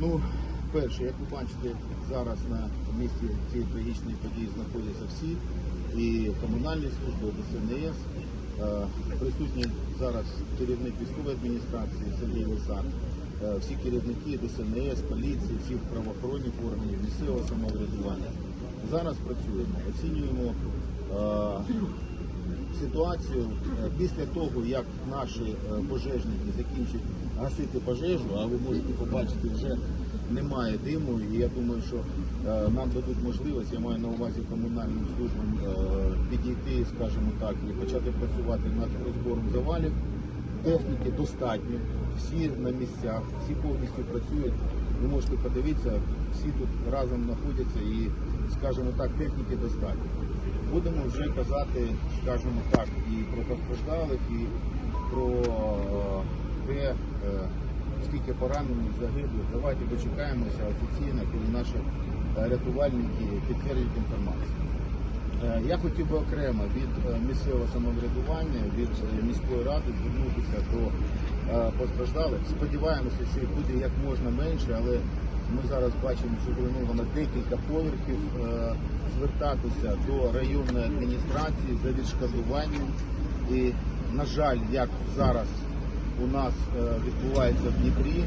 Ну, перше, як ви бачите, зараз на місці цієї трагічної події знаходяться всі і комунальні служби, ДСНС. Е, Присутній зараз керівник військової адміністрації Сергій Лисак, е, всі керівники ДСНС, поліції, всіх правоохоронних органів, місцевого самоврядування. Зараз працюємо, оцінюємо е, ситуацію е, після того, як наші е, пожежники закінчать гасити пожежу, а ви можете побачити, вже немає диму, і я думаю, що е, нам дадуть можливість, я маю на увазі комунальним службам підійти, скажімо так, і почати працювати над розбором завалів. Техніки достатньо, всі на місцях, всі повністю працюють. Ви можете подивитися, всі тут разом знаходяться і, скажімо так, техніки достатньо. Будемо вже казати, скажімо так, і про постраждалих, і про е, те, е, скільки поранених загиблих. Давайте дочекаємося офіційно, коли наші е, рятувальники підтвердять інформацію. Я хотів би окремо від місцевого самоврядування, від міської ради звернутися до постраждалих. Сподіваємося, що їх буде як можна менше, але ми зараз бачимо, що зруйновано декілька поверхів. е, Звертатися до районної адміністрації за відшкодуванням. І, на жаль, як зараз у нас е, відбувається в Дніпрі,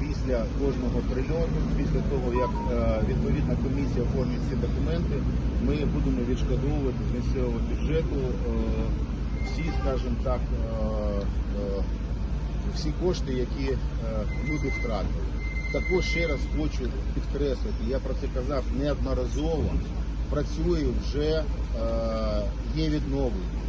після кожного прильоту, після того як е, відповідна комісія оформить ці документи, ми будемо відшкодовувати з місцевого бюджету всі, скажімо так, всі кошти, які люди втратили. Також ще раз хочу підкреслити, я про це казав неодноразово. Працює вже е, є відновлення.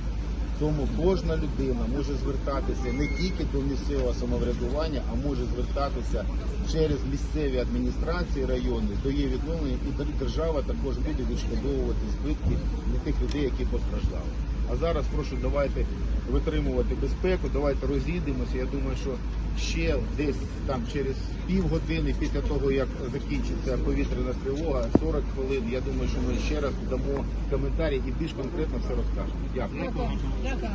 Тому кожна людина може звертатися не тільки до місцевого самоврядування, а може звертатися через місцеві адміністрації райони до її відновлення, і держава також буде відшкодовувати збитки для тих людей, які постраждали. А зараз прошу давайте витримувати безпеку, давайте розійдемося. Я думаю, що ще десь там через півгодини після того, як закінчиться повітряна тривога, 40 хвилин. Я думаю, що ми ще раз дамо коментарі і більш конкретно все розкажемо. Дякую. Дякую.